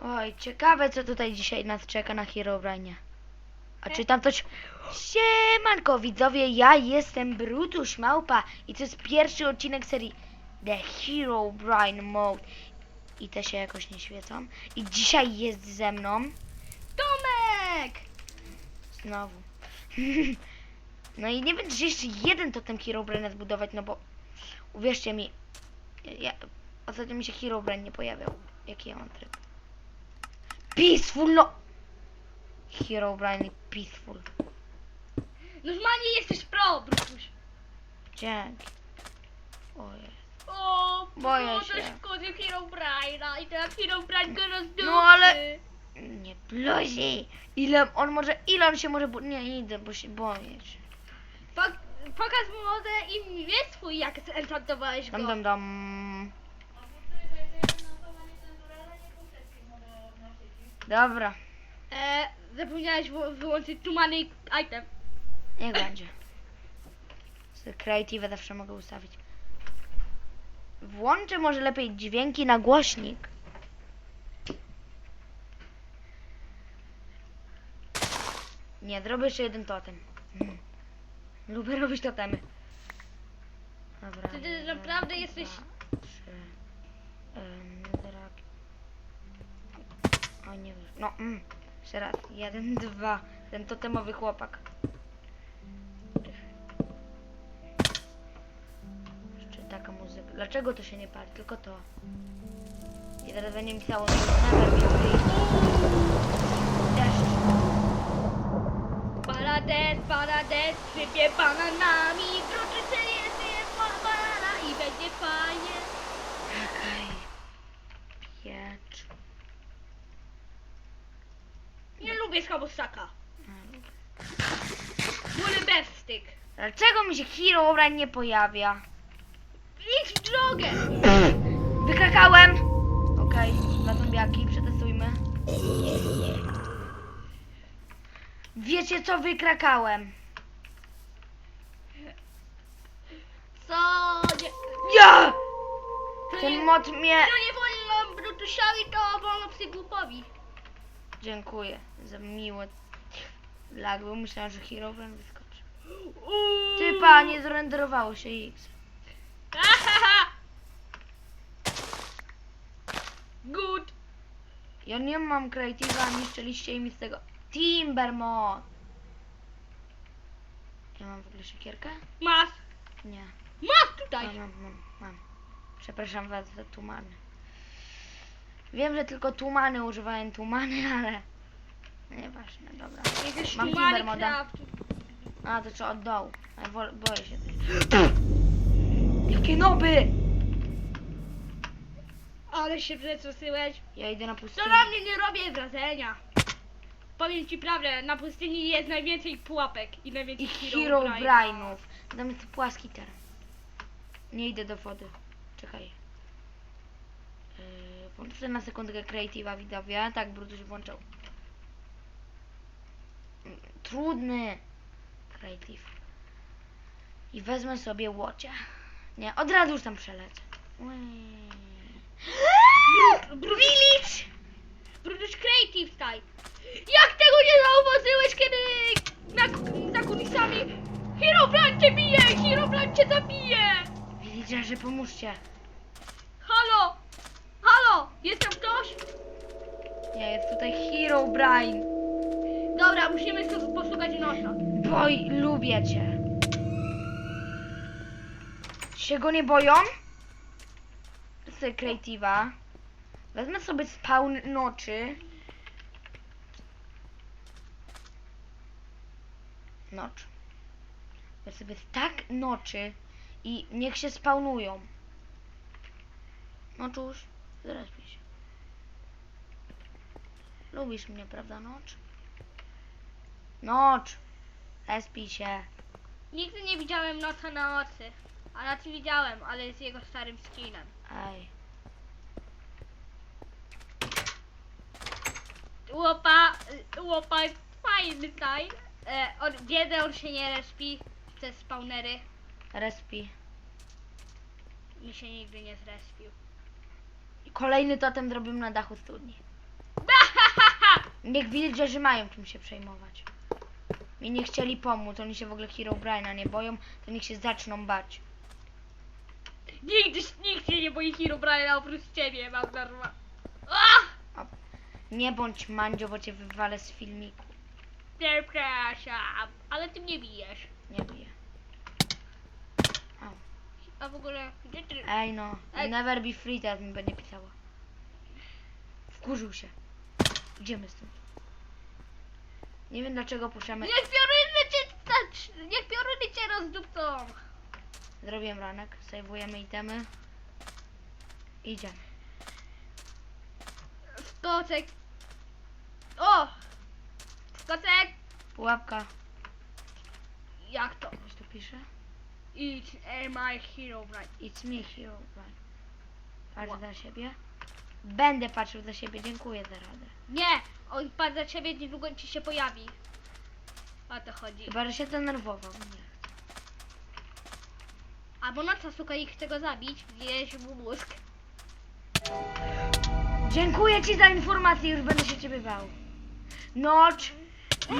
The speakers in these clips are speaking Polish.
Oj, ciekawe co tutaj dzisiaj nas czeka na Herobrine. A czy tam coś... Siemanko widzowie, ja jestem Brutus Małpa i to jest pierwszy odcinek serii The Herobrine Mode. I te się jakoś nie świecą. I dzisiaj jest ze mną Tomek! znowu. No i nie wiem, czy jeszcze jeden totem Herobrine zbudować, no bo uwierzcie mi, ja, ostatnio mi się Herobrine nie pojawiał. Jaki ja mam tryb? Peaceful, no! Herobrine i Peaceful. Normalnie jesteś pro, Brutuś. Dzięki. Ojej. O, Boję no, się. to szkodzi Herobrine'a i teraz Herobrine go rozdupcy. No ale- Nie bluzi! Ile on może, ile on się może, bu- nie, nie idę, bo się boję się. Pok pokaż mu może i wie swój, jak zenchantowałeś go. Dam, dam, dam. Dobra, E, zapomniałeś wy- wyłączyć tumany item. niech będzie. Z Creative zawsze mogę ustawić. Włączę może lepiej dźwięki na głośnik. Nie, zrobię jeszcze jeden totem. Mm. Lubię robić totemy. Dobra. Ty- ty naprawdę jesteś- Trzy. O nie wiem. No, mm. Jeszcze raz. Jeden, dwa. Ten totemowy chłopak. Jeszcze taka muzyka. Dlaczego to się nie pali? Tylko to. I teraz będzie mi cało be free. Deszcz. Baladet, baladet, sypie bananami, się jest, jest banana i będzie fajnie. Czekaj. Piecz. Nie lubię schabostaka. Mm. Wolę beststyk. Dlaczego mi się Herobrine nie pojawia? Idź w drogę. Wykrakałem! Okej, dwa zombiaki, przetestujmy. Wiecie co wykrakałem? Co? Nie, nie, Ten mod mnie... to nie wolno Brutusiowi, to wolno psygłupowi. Dziękuję za miłe lag, bo myślałem, że Herobrine wyskoczy. Uuu. Typa, nie zrenderowało się X. Good. Ja nie mam creative'a, niszczyliście mi z tego. Timbermod! Ja mam w ogóle siekierkę? Masz. Nie. Masz tutaj. Mam, mam, mam, mam. Przepraszam was za tłumany. Wiem, że tylko tłumany używają tłumany, ale... Nieważne, dobra. Mam craft. A, to trzeba od dołu. Ja boję się. Jakie noby! Ale się przestraszyłeś. Ja idę na To pustynię. na mnie nie robię wrażenia. Powiem ci prawdę, na pustyni jest najwięcej pułapek i najwięcej I hero brain. Herobrine'ów. Tam jest płaski teren. Nie idę do wody. Czekaj. Włączę na sekundkę Creative'a widzowie. Tak, Brutus włączał. Trudny. Creative. I wezmę sobie łocie. Nie, od razu już tam przelecę. Village! Brutus Creative Style. Jak tego nie zauważyłeś, kiedy na, za kulisami Herobrine cię bije, Herobrine cię zabije. Villagerzy, pomóżcie. Jest tam ktoś? Nie, jest tutaj Herobrine. Dobra, musimy tu posłuchać nosa. Boj, lubię cię. Się go nie boją? Z Creative'a. Wezmę sobie spawn noczy. Nocz. Wezmę sobie tak noczy i niech się spawnują. Noczuś, zrespię się. Lubisz mnie, prawda, Nocz? Nocz! Respij się. Nigdy nie widziałem noca na oczy. A raczej widziałem, ale jest jego starym skinem. Aj. Łopa, łopa jest fajny taj. E, on, on się nie respi, te spawnery, Respi. mi się nigdy nie zrespił. Kolejny totem zrobimy na dachu studni. Niech że mają czym się przejmować. Mi nie chcieli pomóc, oni się w ogóle Hero Briana nie boją, to niech się zaczną bać. Nigdy nikt się nie boi Hero Briana oprócz ciebie, mam darma. Nie bądź mandzio, bo cię wywalę z filmiku. Przepraszam, ale ty mnie bijesz. Nie biję. A w ogóle, gdzie ty... Ej no, Ej. never be free teraz mi będzie pisała. Wkurzył się. Idziemy stąd. Nie wiem dlaczego puszczamy. Niech pioruny cię stać! Niech pioruny cię rozdupcą! Zrobiłem ranek, sejwujemy itemy. Idziemy. Skocek! O! Skocek! Pułapka. Jak to? Coś tu pisze? It's my hero bright. It's me hero, right. Patrz Ła- za siebie. Będę patrzył za siebie, dziękuję za radę. Nie! On pan za ciebie niedługo ci się pojawi. O to chodzi. Chyba, że się denerwował. Nie. Albo na co słuchaj, chce go zabić, zjeść mu mózg. Dziękuję ci za informację, już będę się ciebie bał. Notch i...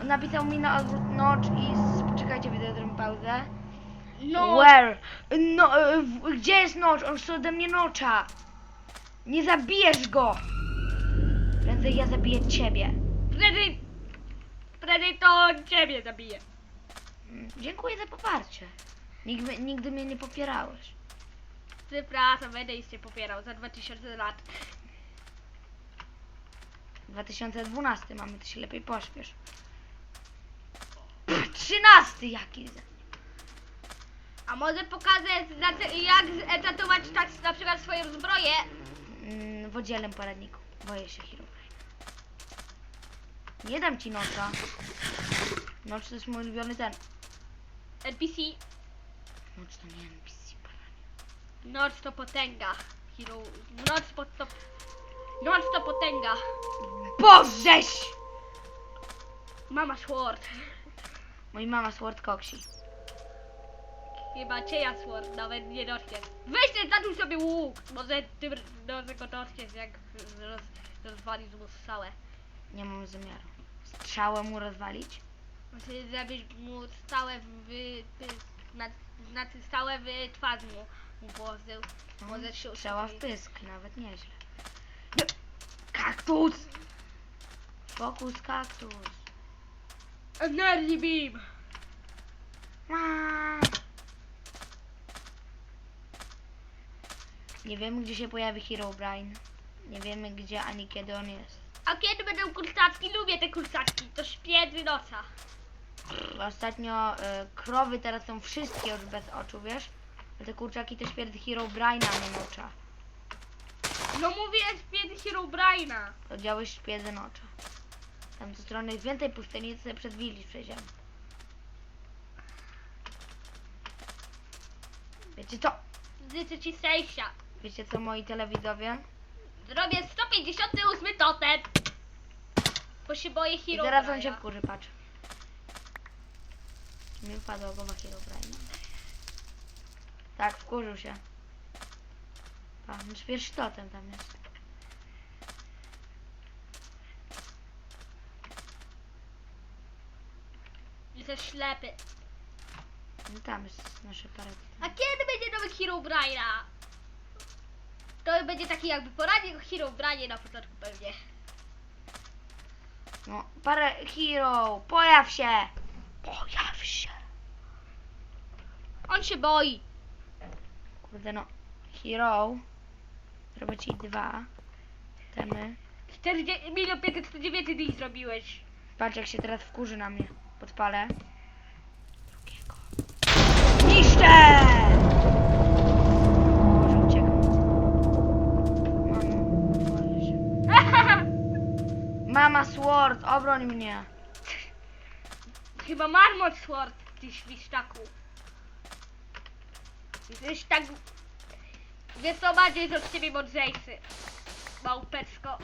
On napisał mi na odwrót i... widzę zrobię pauzę. No! Where? No, e, w- gdzie jest Notch? On chce ode mnie Notcha. Nie zabijesz go! Prędzej ja zabiję ciebie. Prędzej... Prędzej to ciebie zabije. Mm, Dziękuję za poparcie. Nigdy, nigdy mnie nie popierałeś. Przepraszam, będę cię popierał za 2000 lat. 2012 mamy, to się lepiej pośpiesz. Pff, 13 jaki za... A może pokażę za te- jak etatować tak na przykład swoją zbroję? Mm, w oddzielnym poradniku. Boję się Herobrine. Nie dam ci nocza. Nocz to jest mój ulubiony ten. NPC. Nocz to nie NPC. Noc to potęga. Hero. Noc po, to... Noc to potęga. Bożeś! Mama Sword. Mój mama Sword Coxi. Chyba czyja Sword, nawet nie dotknie. Weź ten tatuś sobie łuk. Może ty może go dotkniesz jak roz, rozwalisz mu strzałę. Nie mam zamiaru. Strzałę mu rozwalić? Może żebyś mu stałe w... Na, na ty stałe w twarz mu, mu położył. Może się Strzała w pysk, nawet nieźle. No, Kaktus! Fokus kaktus. Energy Beam! Nie wiemy gdzie się pojawi Herobrine. Nie wiemy gdzie ani kiedy on jest. A kiedy będą kurczaczki? Lubię te kurczaczki. To śpiewry noca. Ostatnio e, krowy teraz są wszystkie już bez oczu, wiesz? A te kurczaki to śpiewry Herobrine'a nie nocza. No mówię śpiewry Herobrine'a. To działy szpiedy nocza. Tam ze strony jest więcej pustyni, to sobie przez Willis przejdziemy. Wiecie co? Życzę ci szczęścia. Wiecie co moi telewidzowie? Zrobię 158 totem. Bo się boję I Herobrine'a. zaraz on się wkurzy, patrz. Mi wypadła głowa Herobrine. Tak, wkurzył się. Pa, no pierwszy totem tam jest. Jesteś ślepy. No tam jest nasze parady. A kiedy będzie nowy Herobrine'a? To będzie taki jakby poradnik o Herobrine na początku pewnie. No, parę hero, pojaw się! Pojaw się! On się boi. Kurde no, hero. Zrobię ci dwa. Temy. 40 milion 549 dni zrobiłeś. Patrz jak się teraz wkurzy na mnie. Podpalę. Drugiego. Niszczę! Może uciekam. Się. Mama Sword, obroń mnie. Chyba marmot sword, ty świszczaku. Jesteś tak... Wiesz co, bardziej jest od ciebie mądrzejszy. Małpeczko.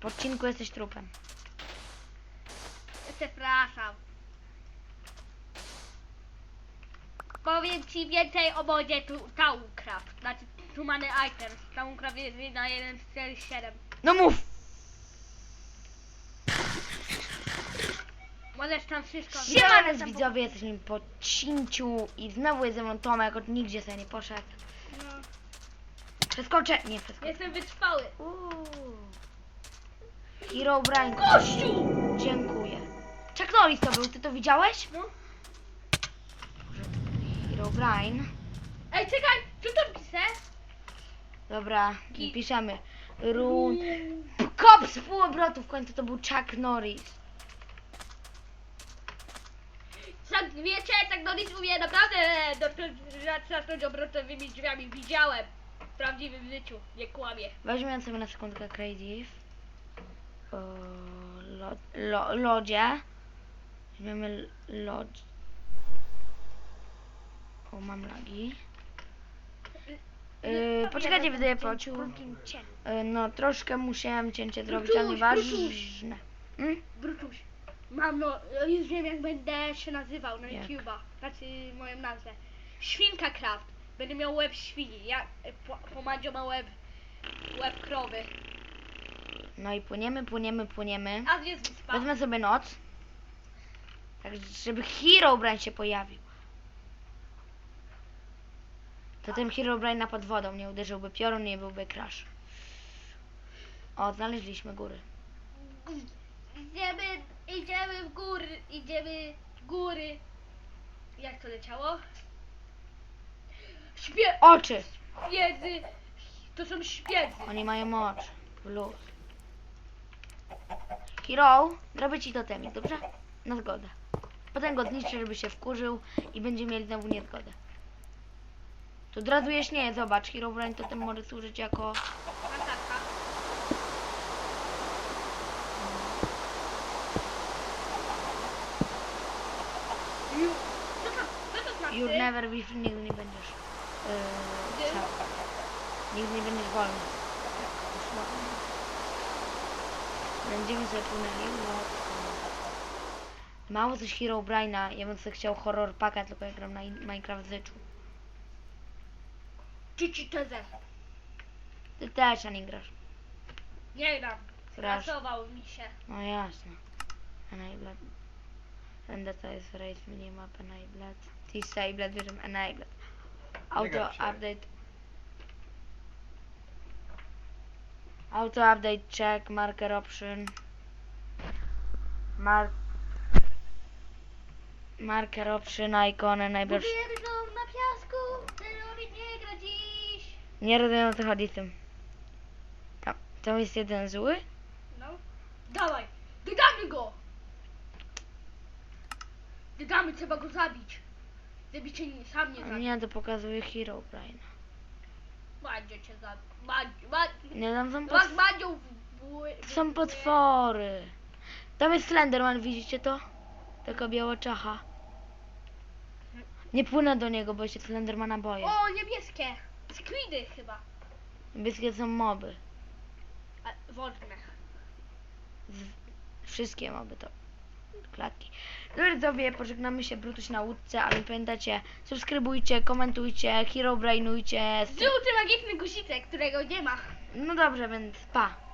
W odcinku jesteś trupem przepraszam. Powiem ci więcej o modzie tu, Towncraft. Znaczy, Tumany Items. Towncraft jest na 1.47. No mów! Możesz tam wszystko Siema nas widzowie, jesteśmy po cinciu i znowu jest ze mną Tomek, od nigdzie sobie nie poszedł. No. Przeskoczę? Nie, przeskoczę. Jestem wytrwały. Uuu. Hero Brain. Kościół! Dziękuję. Chuck Norris to był, ty to widziałeś? No. Hero Brian. Ej, czekaj, co to pisze? Dobra, Ki- piszemy. Run. Kop z półobrotu, w końcu to był Chuck Norris. Tak, wiecie, tak Norris umie naprawdę zacząć obrotowymi drzwiami. Widziałem w prawdziwym życiu, nie kłamie. Weźmiemy sobie na sekundkę Crazy. O, lo, lo, lodzie. Weźmiemy lodź. O, mam lagi. Yy, poczekajcie, wydaje pociu. Yy, no, troszkę musiałem cięcie zrobić, ale Brutuś, nieważne. Mm? Brutuś, mam no, już wiem jak będę się nazywał na Jak? YouTube'a. Znaczy moją nazwę. Świnka Craft. Będę miał łeb świni. Ja, po, Pomadzio ma łeb, łeb krowy. No i płyniemy, płyniemy, płyniemy. A jest wyspa. Wezmę sobie noc. Tak, żeby Herobrine się pojawił. To ten Herobrine pod wodą nie uderzyłby piorun, nie byłby crash. O, znaleźliśmy góry. Idziemy, idziemy w góry, idziemy w góry. Jak to leciało? Śpie... Oczy! Śpiedzy. To są śpiedzy. Oni mają oczy. Luz. Hero, zrobię ci totemik, dobrze? Na zgodę. Potem go zniszczę, żeby się wkurzył i będziemy mieli znowu niezgodę. To od razu nie, zobacz, Herobrine totem może służyć jako... Latarka. Ju- Co to, co to znaczy? You never be free, nigdy nie będziesz. Yy. Nigdy nie będziesz wolny. Wolny. Będziemy sobie łatwo. Mało coś Hero Braina. Ja bym sobie chciał horror paka, tylko ja gram na in- Minecraft Zyczu. Cici tezę. Ty też, a nie grasz. Nie gram. Grasz. Skasował mi się. No jasne. Enabled. Vendetta jest race minimap enabled. Disable bierzemy enabled. Auto update. Auto update check, marker option. Mark Marker option, icon, enable. Powierzą na piasku. Teorii nie gra dziś. Nie rozumiem o co chodzi tym. Tam, tam jest jeden zły? No. Dawaj. Dodamy go. Dodamy, trzeba go zabić. Cię nie, sam nie A zabił. nie, to pokazuje Hero Brain. Mandzio cię zabił. Mandzio, Mandzio. Nie, tam są Masz potwory. Mandzio w bły- To są potwory. Tam jest Slenderman, widzicie to? Taka biała czacha. Nie płynę do niego, bo się Slendermana boję. O, niebieskie. Sklidy chyba. Niebieskie są moby. A, wodne. Z... Wszystkie moby to klatki. Dobry sobie, pożegnamy się Brutuś na łódce, ale pamiętajcie, subskrybujcie, komentujcie, herobrainujcie. Żółty magiczny guziczek, którego nie ma. No dobrze, więc pa.